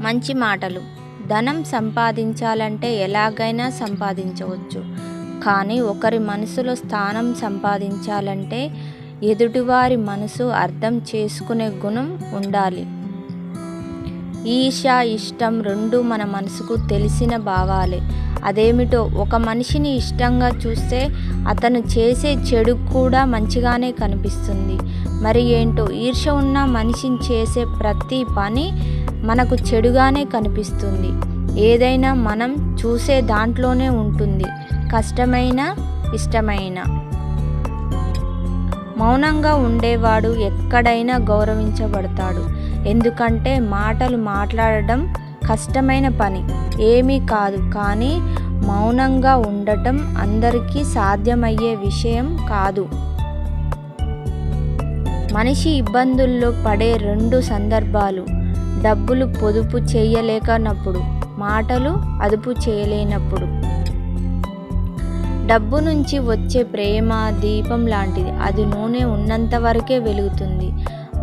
మంచి మాటలు. ధనం సంపాదించాలంటే ఎలాగైనా సంపాదించవచ్చు. కానీ ఒకరి మనసులో స్థానం సంపాదించాలంటే ఎదుటివారి మనసు అర్థం చేసుకునే గుణం ఉండాలి. ఈష ఇష్టం రెండు మన మనసుకు తెలిసిన భావాలే. అదేమిటో ఒక మనిషిని ఇష్టంగా చూస్తే అతను చేసే చెడు కూడా మంచిగానే కనిపిస్తుంది. మరి ఏంటో ఈర్ష ఉన్న మనిషిని చేసే ప్రతి పని మనకు చెడుగానే కనిపిస్తుంది. ఏదైనా మనం చూసే దాంట్లోనే ఉంటుంది. కష్టమైన ఇష్టమైన. మౌనంగా ఉండేవాడు ఎక్కడైనా గౌరవించబడతాడు. ఎందుకంటే మాటలు మాట్లాడడం కష్టమైన పని. ఏమీ కాదు. కానీ మౌనంగా ఉండటం అందరికీ సాధ్యమయ్యే విషయం కాదు. మనిషి ఇబ్బందుల్లో పడే రెండు సందర్భాలు. డబ్బులు పొదుపు చేయలేకనప్పుడు మాటలు అదుపు చేయలేనప్పుడు. డబ్బు నుంచి వచ్చే ప్రేమ దీపం లాంటిది అది నూనె ఉన్నంత వరకే వెలుగుతుంది.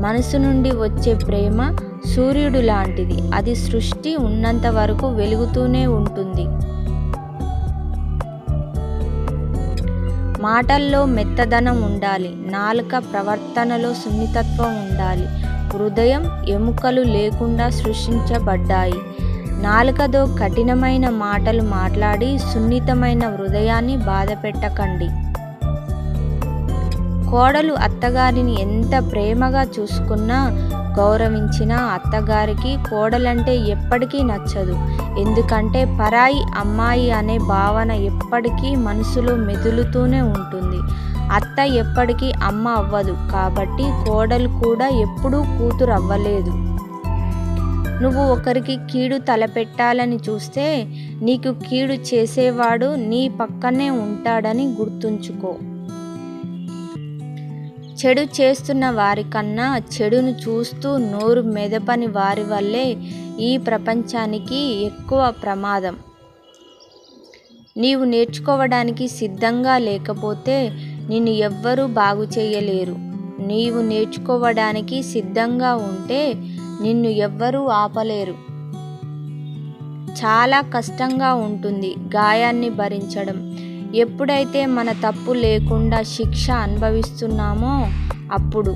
మనసు నుండి వచ్చే ప్రేమ సూర్యుడు లాంటిది అది సృష్టి ఉన్నంత వరకు వెలుగుతూనే ఉంటుంది. మాటల్లో మెత్తదనం ఉండాలి నాలుక ప్రవర్తనలో సున్నితత్వం ఉండాలి హృదయం ఎముకలు లేకుండా సృష్టించబడ్డాయి. నాలుకతో కఠినమైన మాటలు మాట్లాడి సున్నితమైన హృదయాన్ని బాధపెట్టకండి. కోడలు అత్తగారిని ఎంత ప్రేమగా చూసుకున్నా గౌరవించిన అత్తగారికి కోడలంటే ఎప్పటికీ నచ్చదు. ఎందుకంటే పరాయి అమ్మాయి అనే భావన ఎప్పటికీ మనసులో మెదులుతూనే ఉంటుంది. అత్త ఎప్పటికీ అమ్మ అవ్వదు. కాబట్టి కోడలు కూడా ఎప్పుడూ కూతురు అవ్వలేదు నువ్వు ఒకరికి కీడు తలపెట్టాలని చూస్తే నీకు కీడు చేసేవాడు నీ పక్కనే ఉంటాడని గుర్తుంచుకో. చెడు చేస్తున్న వారికన్నా చెడును చూస్తూ నోరు మెదపని వారి వల్లే ఈ ప్రపంచానికి ఎక్కువ ప్రమాదం. నీవు నేర్చుకోవడానికి సిద్ధంగా లేకపోతే నిన్ను ఎవ్వరూ బాగు చేయలేరు. నీవు నేర్చుకోవడానికి సిద్ధంగా ఉంటే నిన్ను ఎవ్వరూ ఆపలేరు. చాలా కష్టంగా ఉంటుంది గాయాన్ని భరించడం. ఎప్పుడైతే మన తప్పు లేకుండా శిక్ష అనుభవిస్తున్నామో అప్పుడు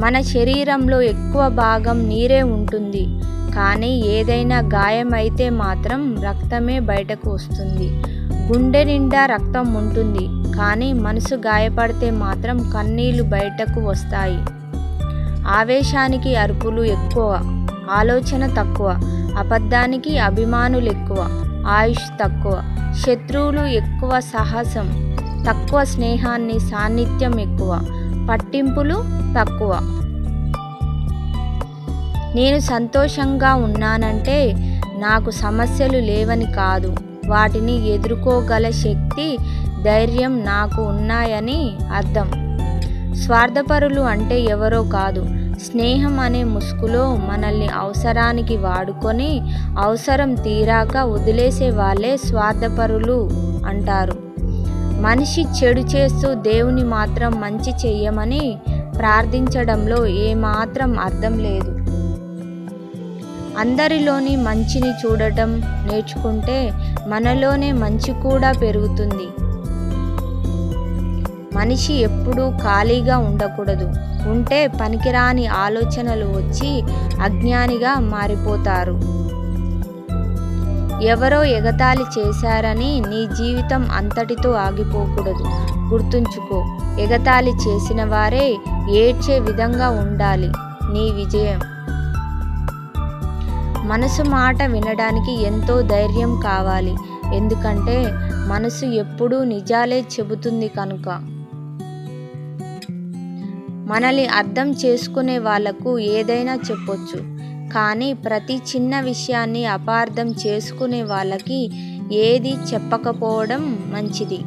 మన శరీరంలో ఎక్కువ భాగం నీరే ఉంటుంది. కానీ ఏదైనా గాయం అయితే మాత్రం రక్తమే బయటకు వస్తుంది. గుండె నిండా రక్తం ఉంటుంది. కానీ మనసు గాయపడితే మాత్రం కన్నీళ్ళు బయటకు వస్తాయి. ఆవేశానికి అరుపులు ఎక్కువ ఆలోచన తక్కువ అబద్ధానికి అభిమానులు ఎక్కువ ఆయుష్ తక్కువ. శత్రువులు ఎక్కువ సాహసం. తక్కువ స్నేహాన్ని సాన్నిధ్యం ఎక్కువ. పట్టింపులు తక్కువ. నేను సంతోషంగా ఉన్నానంటే నాకు సమస్యలు లేవని కాదు. వాటిని ఎదుర్కోగల శక్తి ధైర్యం నాకు ఉన్నాయని అర్థం. స్వార్థపరులు అంటే ఎవరో కాదు. స్నేహం అనే ముసుగులో మనల్ని అవసరానికి వాడుకొని అవసరం తీరాక వదిలేసే వాళ్ళే స్వార్థపరులు అంటారు. మనిషి చెడు చేస్తూ దేవుని మాత్రం మంచి చెయ్యమని ప్రార్థించడంలో ఏమాత్రం అర్థం లేదు. అందరిలోని మంచిని చూడటం నేర్చుకుంటే మనలోనే మంచి కూడా పెరుగుతుంది. మనిషి ఎప్పుడూ ఖాళీగా ఉండకూడదు. ఉంటే పనికిరాని ఆలోచనలు వచ్చి అజ్ఞానిగా మారిపోతారు. ఎవరో ఎగతాళి చేశారని నీ జీవితం అంతటితో ఆగిపోకూడదు. గుర్తుంచుకో ఎగతాళి చేసిన వారే ఏడ్చే విధంగా ఉండాలి. నీ విజయం. మనసు మాట వినడానికి ఎంతో ధైర్యం కావాలి. ఎందుకంటే మనసు ఎప్పుడూ నిజాలే చెబుతుంది కనుక. మనల్ని అర్థం చేసుకునే వాళ్ళకు ఏదైనా చెప్పొచ్చు. కానీ ప్రతి చిన్న విషయాన్ని అపార్థం చేసుకునే వాళ్ళకి ఏది చెప్పకపోవడం మంచిది.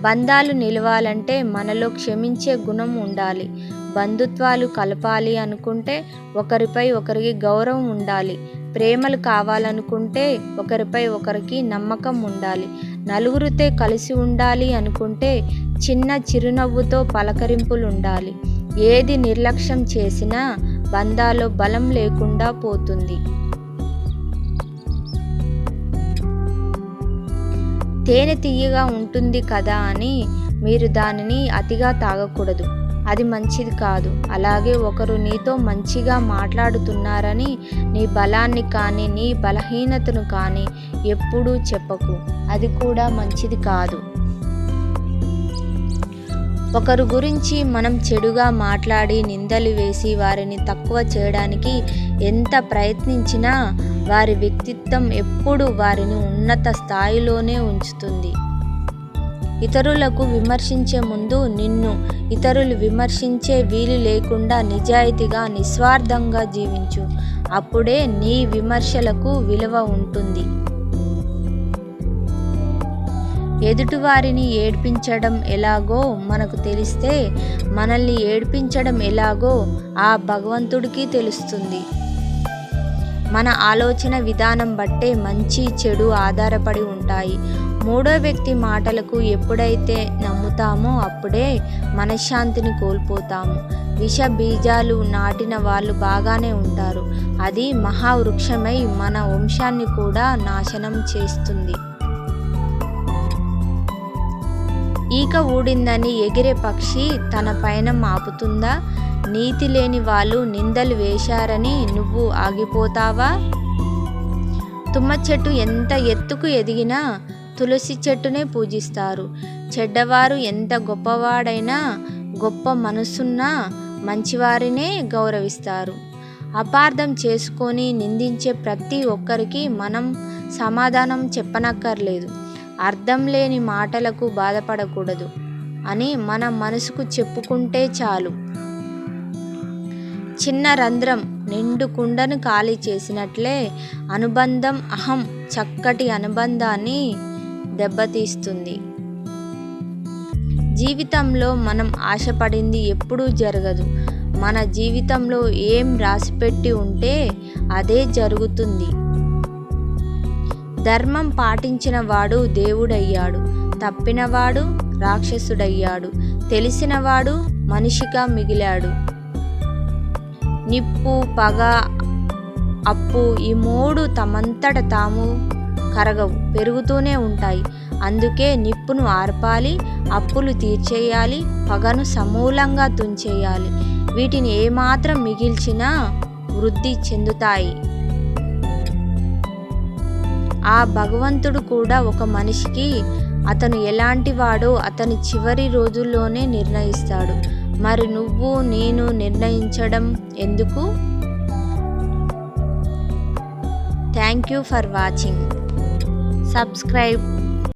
బంధాలు నిలవాలంటే మనలో క్షమించే గుణం ఉండాలి. బంధుత్వాలు కలపాలి అనుకుంటే ఒకరిపై ఒకరికి గౌరవం ఉండాలి. ప్రేమలు కావాలనుకుంటే ఒకరిపై ఒకరికి నమ్మకం ఉండాలి. నలుగురితో కలిసి ఉండాలి అనుకుంటే చిన్న చిరునవ్వుతో పలకరింపులు ఉండాలి ఏది నిర్లక్ష్యం చేసినా బంధాలో బలం లేకుండా పోతుంది. తేనె తీయగా ఉంటుంది కదా అని మీరు దానిని అతిగా తాగకూడదు. అది మంచిది కాదు. అలాగే ఒకరు నీతో మంచిగా మాట్లాడుతున్నారని నీ బలాన్ని కానీ నీ బలహీనతను కానీ ఎప్పుడూ చెప్పకు. అది కూడా మంచిది కాదు. ఒకరు గురించి మనం చెడుగా మాట్లాడి నిందలు వేసి వారిని తక్కువ చేయడానికి ఎంత ప్రయత్నించినా వారి వ్యక్తిత్వం ఎప్పుడు వారిని ఉన్నత స్థాయిలోనే ఉంచుతుంది. ఇతరులకు విమర్శించే ముందు నిన్ను ఇతరులు విమర్శించే వీలు లేకుండా నిజాయితీగా నిస్వార్థంగా జీవించు. అప్పుడే నీ విమర్శలకు విలువ ఉంటుంది. ఎదుటివారిని ఏడ్పించడం ఎలాగో మనకు తెలిస్తే మనల్ని ఏడ్పించడం ఎలాగో ఆ భగవంతుడికి తెలుస్తుంది. మన ఆలోచన విధానం బట్టే మంచి చెడు ఆధారపడి ఉంటాయి. మూడో వ్యక్తి మాటలకు ఎప్పుడైతే నమ్ముతామో అప్పుడే మనశ్శాంతిని కోల్పోతాము. విష బీజాలు నాటిన వాళ్ళు బాగానే ఉంటారు. అది మహావృక్షమై మన వంశాన్ని కూడా నాశనం చేస్తుంది. ఈక ఊడిందని ఎగిరే పక్షి తన పైన ఆపుతుందా నీతి లేని వాళ్ళు నిందలు వేశారని నువ్వు ఆగిపోతావా? తుమ్మ చెట్టు ఎంత ఎత్తుకు ఎదిగినా తులసి చెట్టునే పూజిస్తారు. చెడ్డవారు ఎంత గొప్పవాడైనా గొప్ప మనసున్న మంచివారినే గౌరవిస్తారు. అపార్థం చేసుకొని నిందించే ప్రతి ఒక్కరికి మనం సమాధానం చెప్పనక్కర్లేదు. అర్థం లేని మాటలకు బాధపడకూడదు అని మన మనసుకు చెప్పుకుంటే చాలు. చిన్న రంధ్రం నిండు కుండను ఖాళీ చేసినట్లే అనుబంధం అహం చక్కటి అనుబంధాన్ని దెబ్బతీస్తుంది. జీవితంలో మనం ఆశపడింది ఎప్పుడూ జరగదు. మన జీవితంలో ఏం రాసిపెట్టి ఉంటే అదే జరుగుతుంది. ధర్మం పాటించిన వాడు దేవుడయ్యాడు. తప్పినవాడు రాక్షసుడయ్యాడు. తెలిసినవాడు మనిషిగా మిగిలాడు. నిప్పు పగ అప్పు ఈ మూడు తమంతట తాము కరగవు పెరుగుతూనే ఉంటాయి. అందుకే నిప్పును ఆర్పాలి అప్పులు తీర్చేయాలి పగను సమూలంగా తుంచేయాలి. వీటిని ఏమాత్రం మిగిల్చినా వృద్ధి చెందుతాయి. ఆ భగవంతుడు కూడా ఒక మనిషికి అతను ఎలాంటి వాడో అతని చివరి రోజుల్లోనే నిర్ణయిస్తాడు. మరి నువ్వు నేను నిర్ణయించడం ఎందుకు? Thank you for watching subscribe